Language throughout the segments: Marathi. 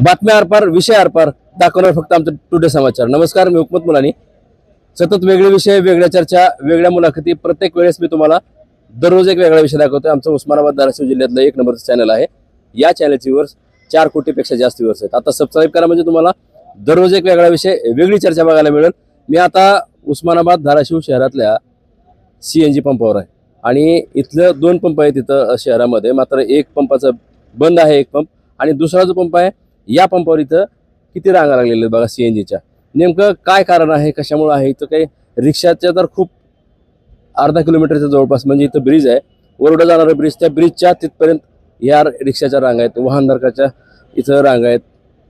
बातम्या आरपार विषय आरपार दाखवणार फक्त आमचं टुडे समाचार नमस्कार मी हुकमत मुलानी. सतत वेगळे विषय वेगळ्या चर्चा वेगळ्या मुलाखती. प्रत्येक वेळेस मी तुम्हाला दररोज एक वेगळा विषय दाखवतोय. आमचं उस्मानाबाद धाराशिव जिल्ह्यातलं एक नंबरचं चॅनल आहे. या चॅनलचे व्ह्यूअर्स चार कोटीपेक्षा जास्त व्ह्यूअर्स आहेत. आता सबस्क्राईब करा म्हणजे तुम्हाला दररोज एक वेगळा विषय वेगळी चर्चा बघायला मिळेल. मी आता उस्मानाबाद धाराशिव शहरातल्या सी एन जी पंपावर आहे. आणि इथलं दोन पंप आहेत तिथं शहरामध्ये. मात्र एक पंपाचं बंद आहे एक पंप आणि दुसरा जो पंप आहे या पंपावर इथं किती रांगा लागलेल्या आहेत बघा सी एन जीच्या नेमकं काय कारण आहे कशामुळं आहे? इथं काही रिक्षाच्या तर खूप अर्धा किलोमीटरच्या जवळपास म्हणजे इथं ब्रिज आहे. वरोडा जाणारा ब्रिज त्या ब्रिजच्या तिथपर्यंत या रिक्षाच्या रांगा आहेत. वाहनधारकाच्या इथं रांगा आहेत.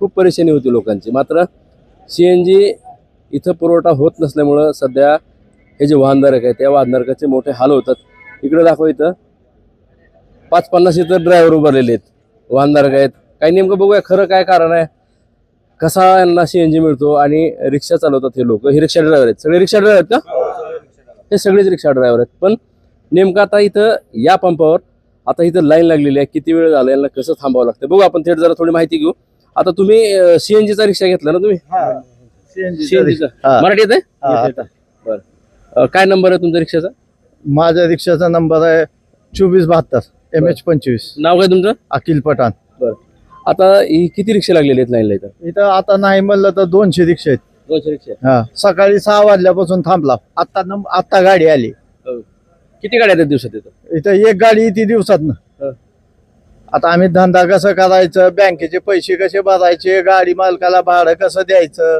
खूप परेशानी होती लोकांची. मात्र सी एन जी इथं पुरवठा होत नसल्यामुळं सध्या हे जे वाहनधारक आहेत त्या वाहनधारकाचे मोठे हाल होतात. इकडे दाखव इथं. पाच पन्नास इथं ड्रायव्हर उभारलेले आहेत. वाहनधारक आहेत. काही नेमकं बघूया खरं काय कारण आहे. कसा यांना सी एन जी मिळतो आणि रिक्षा चालवतात हे लोक. हे रिक्षा ड्रायव्हर आहेत. सगळे रिक्षा ड्रायव्हर आहेत का? हे सगळेच रिक्षा ड्रायव्हर आहेत. पण नेमकं आता इथं या पंपावर आता इथं लाईन लागलेली आहे. किती वेळ झाला यांना कसं थांबावं लागतं? बघू आपण थेट जरा थोडी माहिती घेऊ. आता तुम्ही सीएनजीचा रिक्षा घेतला ना तुम्ही? सीएनजीचा हा. मराठी येत हा, आहे. बरं. काय नंबर आहे तुमचा रिक्षाचा? माझ्या रिक्षाचा नंबर आहे चोवीस बहात्तर एम एच पंचवीस. नाव काय तुमचं? अखिल पठाण. आता ही किती रिक्षा लागलेली आहेत लाईनला इथं? इथं आता नाही म्हणलं तर दोनशे रिक्षा आहेत. दोनशे रिक्षा? हा. सकाळी सहा वाजल्यापासून थांबला. आता नंबर आता गाडी आली. किती गाड्या आहेत दिवसात इथं? इथं एक गाडी येते दिवसात हा. आता आम्ही धंदा कसं करायचं? बँकेचे पैसे कसे भरायचे? गाडी मालकाला भाडं कसं द्यायचं?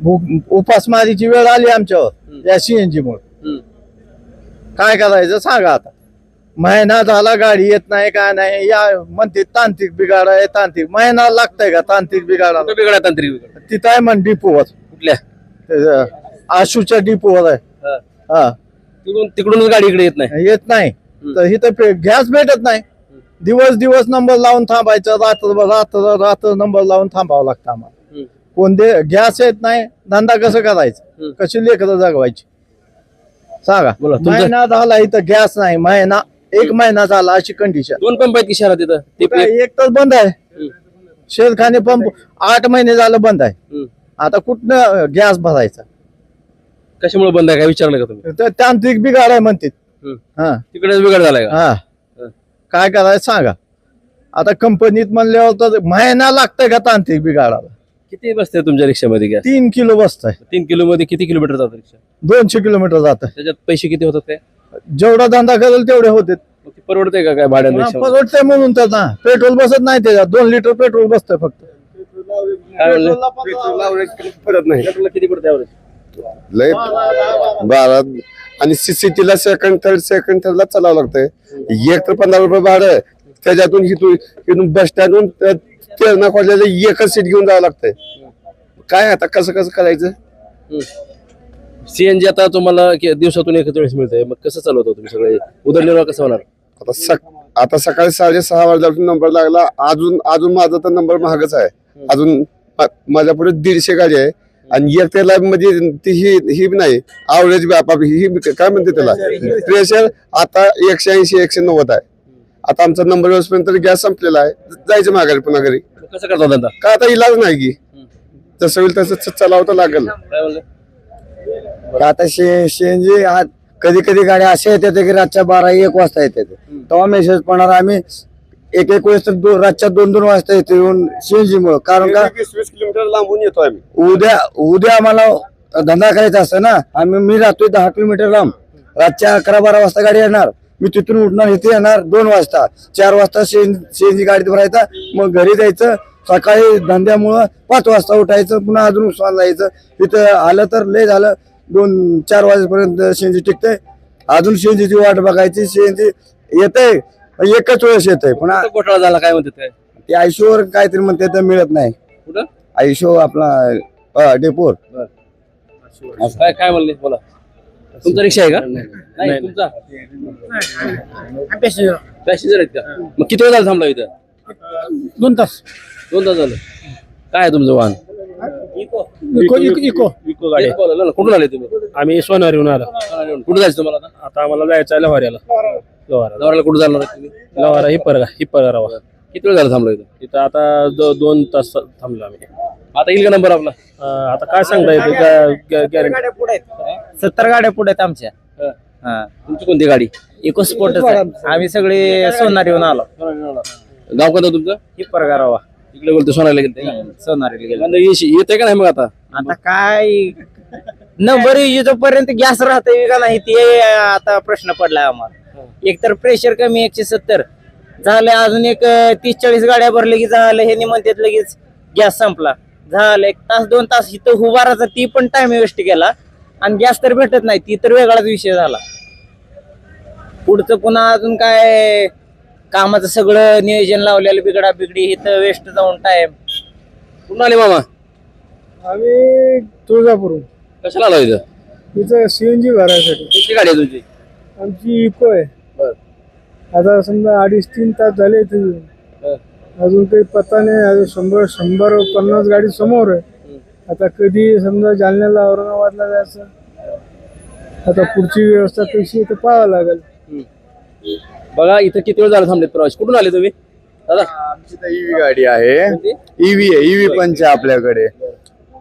भूक- उपासमारीची वेळ आली आमच्यावर. या सीएनजी मुळे. हम्म. काय करायचं सांगा आता. महिना झाला गाडी येत नाही काय नाही? या म्हणते तांत्रिक बिघाड आहे तांत्रिक. महिना लागतंय का तांत्रिक कुठं वेगळा तांत्रिक बिघाड? तिथं आहे म्हण डिपोवर कुठल्या? आशूच्या डिपोवर आहे. हा. हा. तिकडून तिकडूनच गाडी इकडे येत नाही? येत नाही. तर इथं गॅस भेटत नाही. दिवस दिवस नंबर लावून थांबायचं रात्र रात्र रात्र नंबर लावून थांबावं लागतं आम्हाला. हम्म. कोण दे गॅस येत नाही धंदा कसं करायचं. कशी लेकरं जगवायची? सांगा. बोला, तुमचं- महिना झाला इथं गॅस नाही महिना एक महिना झाला अशी कंडिशन दोन पंप आहेत की शहरात इथं ते पण एक- तर बंद आहे. शेरखाने पंप आठ महिने झालं बंद आहे. हम्म. आता कुठनं गॅस भरायचा? कशामुळे बंद आहे काय विचारलं का तुम्ही? तर तांत्रिक बिघाड आहे म्हणते. हम्म. हा. तिकडेच बिघाड झालाय का? हा. काय करायचं सांगा. आता कंपनीत म्हणल्यावर तर महिना लागतंय का तांत्रिक बिघाडाला? किती बसते तुमच्या रिक्षामध्ये गॅस? तीन किलो बसतंय. तीन किलो मध्ये किती किलोमीटर जातं रिक्षा? दोनशे किलोमीटर जात. त्याच्यात पैसे किती होतात काय? जेवढा धंदा करेल तेवढे होते. परवडते का काय भाड्यापेक्षा परवडते म्हणून तर ना. पेट्रोल बसत नाही त्याच्यात. दोन लिटर पेट्रोल बसतंय फक्त. काय म्हणले? पडत नाही. पेट्रोलला किती पडते average? लय बारा आणि सीसीटीला सेकंड थर्ड सेकंड थर्डला चालावं लागतंय. एक तर पंधरा रुपये भाडं त्याच्यातून इथून इथून बस स्टँडहून तेरणा खोल्याचं एकच सीट घेऊन जावं लागतंय. काय आता कसं कसं करायचं? सीएनजी आता तुम्हाला कि- दिवसातून एकच वेळेस मिळतंय. मग कसं चालवतो तुम्ही सगळे? उदरनिर्वाह कसं होणार? आता सक आता सकाळी साडेसहा वाजल्यापासून नंबर लागला. अजून अजून माझा तर नंबर महागच आहे. अजून मा- माझ्या पुढे दीडशे गाडी आहे. आणि एक त्याला म्हणजे ती ही ही बी नाही. आवरेज ही बी- काय म्हणते त्याला? प्रेशर आता एकशे ऐंशी एकशे नव्वद आहे. आता आमचा नंबर व्यवस्थेपर्यंत गॅस संपलेला आहे. जायचं माघारी पुन्हा घरी. मग कसं करतो धंदा? का आता इलाज नाही की. जसं होईल तसं च- चालावं तर लागेल. काय म्हणले? आता शे शेंजी कधी कधी गाड्या अशा येतात की रातच्या बारा एक वाजता येतात तेव्हा मेसेज पडणार आम्ही एक एक वेळेस तर रातच्या दोन दोन वाजता येतो येऊन सीएनजी मुळे कारण का वीस वीस किलोमीटर लांबून येतो आम्ही. उद्या उद्या आम्हाला धंदा करायचा असतं ना आम्ही मी राहतोय दहा किलोमीटर लांब. रातच्या अकरा बारा वाजता गाडी येणार. मी तिथून उठणार इथे येणार दोन वाजता. चार वाजता शेनची गाडीत भरायचा मग घरी जायचं. सकाळी धंद्यामुळं पाच वाजता उठायचं पुन्हा अजून जायचं. तिथं आलं तर लय झालं. दोन चार वाजेपर्यंत शेंजी टिकते अजून शेंजीची वाट बघायची. शेंजी येते एकच वेळेस येते पुन्हा आता घोटाळा झाला काय म्हणतात काय ते आयशोवर काहीतरी म्हणते तर मिळत नाही. कुठं? आयशो आपला अ, डेपोर काय काय म्हणले? बोला. तुमचा रिक्षा आहे का? नाही तुमचा? पॅसेंजर आहेत का? मग किती वेळ झाला थांबला इथं? दोन तास. दोन तास झालं. काय आहे तुमचं वाहन? इको. इको इको इको गाडी. बोला ना, कुठून आले तुम्ही? आम्ही सोनारीहून आलो कुठे जायचं तुम्हाला आता? आता आम्हाला जायचं आहे लवाऱ्याला लवारा दौऱ्याला कुठे जाणार आहे तुम्ही? लवारा ही परगा ही परगावा किती वेळ झाला थांबलो इथं? इथं आता दो, दोन तास थांबलो आम्ही. आता येईल का नंबर आपला? अं, आता काय सांगता येते गॅरंटी. गाड्या पुढे आहेत. सत्तर गाड्या पुढे आहेत आमच्या. हा. हा. तुमची कोणती गाडी? इको स्पोर्टच आहे. आम्ही सगळे सोनार येऊन आलो. गाव कोणतं तुमचं? ही परगारावा इकडे बोलतो सोनायला गेलं का? सोनारीला गेलो यश का नाही मग आता? आता काय? नंबर जोपर्यंत गॅस राहते का नाही ते आता प्रश्न पडलाय आम्हाला. एक तर प्रेशर कमी एकशे सत्तर. झालं अजून एक अं, तीस चाळीस गाड्या भरले की झालं हे म्हणतात लगेच गॅस संपला. झालं एक तास दोन तास इथं उभाराचा ती पण टाइम वेस्ट केला. आणि गॅस तर भेटत नाही ती तर वेगळाच विषय झाला. पुढचं पुन्हा अजून काय? कामाचं सगळं नियोजन लावलेलं बिगडा बिगडी इथं वेस्ट जाऊन टाइम कुठून आले मामा? आम्ही तुळजापूरून कशाला आलो इथं? इथं सीएनजी भरायसाठी. किती गाडी आहे तुमची? आमची इको आहे. बर. आता समजा अडीच तीन तास झाले इथे. येऊन. अजून काही पत्ता नाही. अजून शंभर शंभर पन्नास गाडी समोर आहे. आता कधी समजा जालन्याला औरंगाबादला जायचं? आता पुढची व्यवस्था कशी आहे ते पाहावं लागेल. बघा इथं किती वेळ झाला थांबलेत प्रवास? कुठून आले तुम्ही? दादा? आमची तर ईव्ही गाडी आहे? ईव्ही आहे ईव्ही पंच आहे आपल्याकडे.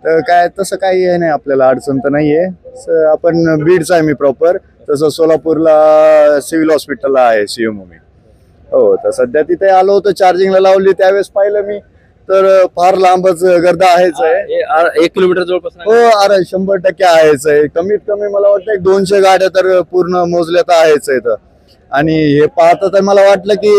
तर काय तसं काही हे नाही आपल्याला अडचण तर नाहीये. आपण बीडचा आहे मी प्रॉपर तसं सोलापूरला सिव्हिल हॉस्पिटलला आहे सीएमओ मी. हो तर सध्या तिथे आलो होतो चार्जिंगला लावली त्यावेळेस पाहिलं मी. तर फार लांबच गर्दा आहेच आहे. एक किलोमीटर जवळपास हो अरे शंभर टक्के आहेच आहे. कमीत कमी मला वाटतं दोनशे गाड्या तर पूर्ण मोजल्या तर आहेच आहेत आणि हे पाहता तर मला वाटलं की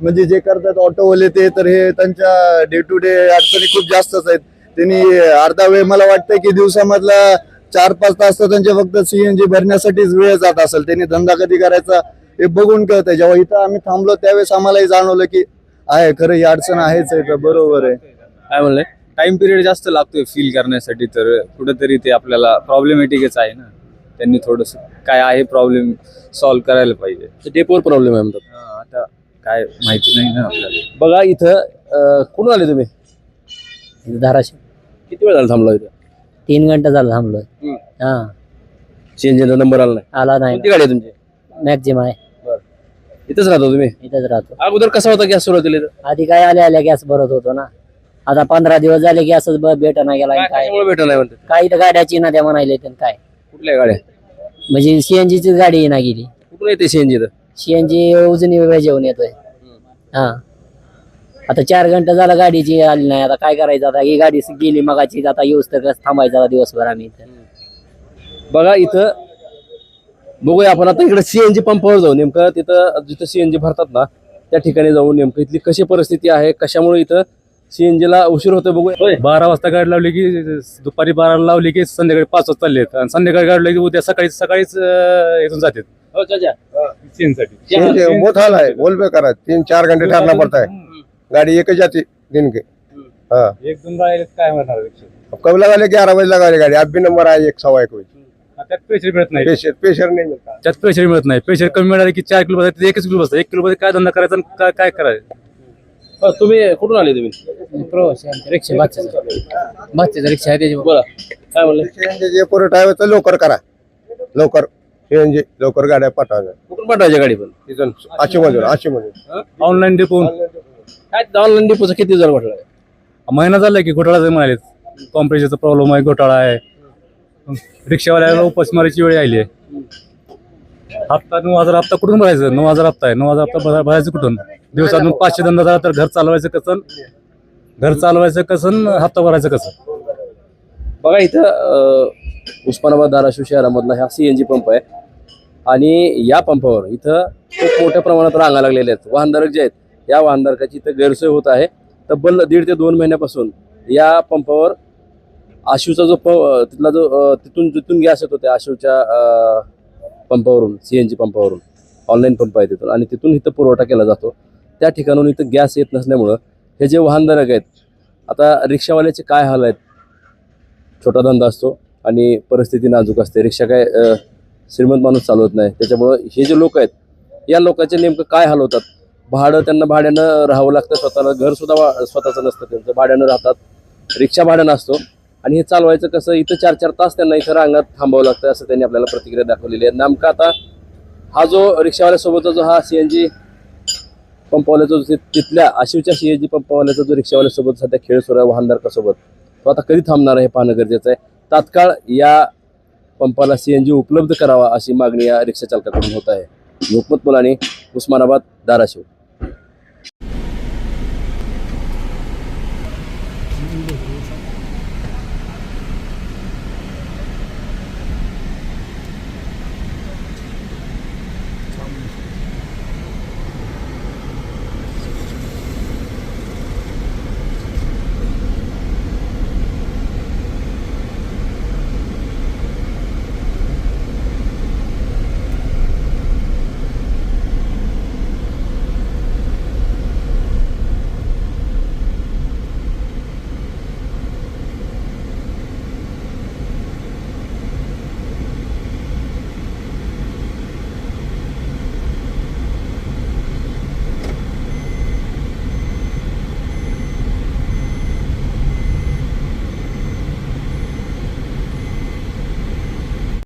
म्हणजे जे करतात ऑटोवाले ते तर हे त्यांच्या डे टू डे अडचणी खूप जास्तच आहेत. त्यांनी अर्धा वेळ मला वाटतं की दिवसामधला चार पाच तास तर त्यांचे फक्त सीएनजी भरण्यासाठीच वेळ जात असेल. त्यांनी धंदा कधी करायचा हे बघून कळतंय. जेव्हा इथं आम्ही थांबलो त्यावेळेस आम्हालाही जाणवलं की आहे खरं ही अडचण आहेच आहे तर बरोबर आहे. काय म्हणलंय टाइम पिरियड जास्त लागतोय फील करण्यासाठी तर कुठेतरी ते आपल्याला प्रॉब्लेमॅटिकच आहे ना. त्यांनी थोडस काय आहे प्रॉब्लेम सॉल्व्ह करायला पाहिजे. डेपोवर प्रॉब्लेम आहे म्हणतात. हा, आता काय माहिती नाही ना आपल्याला. बघा इथं अं, कुठून आले तुम्ही? धाराशिव. किती वेळ झाला थांबलो इथं? तीन घंटे झालं थांबलोय. हम्म. हा. सीएनजीचा नंबर आला नाही. आला नाही. कोणती गाडी आहे तुमची? मॅक्झिम आहे. इथंच राहतो तुम्ही? इथंच राहतो. अगोदर कसा होता गॅस सुरुवातीला इथं? आधी काय आल्या आल्या गॅस भरत होतो ना. आता पंधरा दिवस झाले गॅसच भेट नाही गेला काय काय. कशामुळे भेटलं नाही म्हणतात? काही तर गाड्याची ना त्या म्हणायले तर काय. कुठल्या गाड्या? म्हणजे सीएनजीची गाडी ना गेली. कुठून येते सीएनजी इथं सीएनजी उजनी जेवण येतोय. हा. आता चार घंटे झालं गाडीची आली नाही. आता काय करायचं? आता ही गाडी गेली मगाची आता येऊस तर थांबायचं आता दिवसभर आम्ही इथं. बघा इथं बघूया आपण आता इकडे सीएनजी पंपावर जाऊ. नेमकं तिथं जिथं सीएनजी भरतात ना त्या ठिकाणी जाऊन नेमकं इथली कशी परिस्थिती आहे कशामुळे इथं सीएनजी ला उशीर होतोय बघूया. होय. बारा वाजता गाडी लावली की दुपारी बाराला लावली की संध्याकाळी पाच वाजता चालले आणि संध्याकाळी गाडी लावली की उद्या सकाळी सकाळीच इथून जातात. हो, बहुत हाल है. बोल पे करा. तीन चार घंटे ठहरना पड़ता है गाड़ी एक ही जाती दिन के हाँ. एक दोन काय म्हणणार कब लगा ले ग्यारह बजे लगा ले गाड़ी. अब भी नंबर आए एक सवा एक बजे त्यात प्रेशर मिळत नाही. प्रेशर प्रेशर नहीं मिलता त्यात प्रेशर मिळत नाही. प्रेशर कमी मिळालं की चार किलो बसतात एकच किलो बसतात एक किलो मध्ये काय धंदा करायचा काय करायचं? तुम्ही कुठून आले तुम्ही? प्रवास रिक्षा रिक्षा आहे त्याची बोला. काय म्हणले? सीएनजी जे पुरवठा आहे तो लवकर करा. लवकर. सीएनजी लवकर गाड्या पाठवा कुठून पाठवायचे गाडी पण? तिथून आशी मधून आशी मधून ऑनलाईन डेपोन काय ऑनलाईन डिपोचा किती जर म्हटलं महिना झाला की घोटाळा म्हणाले कॉम्प्रेशरचा प्रॉब्लेम आहे घोटाळा आहे. रिक्षावाल्याला उपासमारीची वेळ आली आहे. हप्ता नऊ हजार हप्ता कुठून भरायचं? नऊ हजार हप्ता आहे. नऊ हजार हप्ता भरायचं कुठून? दिवसातून पाचशे धंदा हजार तर घर चालवायचं कसं? घर चालवायचं कसं? हप्ता भरायचं कसं? बघा इथं अं, उस्मानाबाद धाराशिव शहरामधला हा सीएनजी पंप आहे. आणि या पंपावर इथं खूप मोठ्या प्रमाणात रांगा लागलेल्या आहेत. वाहनधारक जे आहेत या वाहनधारकाची इथं गैरसोय होत आहे. तब्बल दीड ते दोन महिन्यापासून या पंपावर आशूचा जो प तिथला जो अं, तिथून जिथून गॅस येत होते आशूच्या अं, पंपावरून सी एन जी पंपावरून ऑनलाईन पंप आहे तिथून. आणि तिथून इथं पुरवठा केला जातो. त्या ठिकाणून इथं गॅस येत नसल्यामुळं हे जे वाहनधारक आहेत आता रिक्षावाल्याचे काय हाल आहेत? छोटा धंदा असतो आणि परिस्थिती नाजूक असते. रिक्षा काय श्रीमंत माणूस चालवत नाही. त्याच्यामुळं हे जे लोक आहेत या लोकांचे नेमकं काय हाल होतात? भाडं त्यांना भाड्यानं राहावं लागतं. स्वतःला घरसुद्धा वा- स्वतःचं नसतं त्यांचं. भाड्यानं राहतात. रिक्षा भाड्यानं असतो. आणि हे चालवायचं कसं इथं चार चार तास त्यांना इथं रांगात थांबावं लागतं असं त्यांनी आपल्याला प्रतिक्रिया दाखवलेली आहे. नेमका आता हा जो रिक्षावाल्यासोबतचा जो हा सी एन जी पंपवाल्याचा जो तिथल्या आशिवच्या जी पंपवाल्याचा जो रिक्षावाल्यासोबत सध्या खेळ सुरू आहे वाहनधारकासोबत तो आता कधी थांबणार आहे हे पाहणं गरजेचं आहे. तात्काळ या पंपाला सी एन जी उपलब्ध करावा अशी मागणी या रिक्षा चालकाकडून होत आहे. लोकमत मुलाने उस्मानाबाद धाराशिव.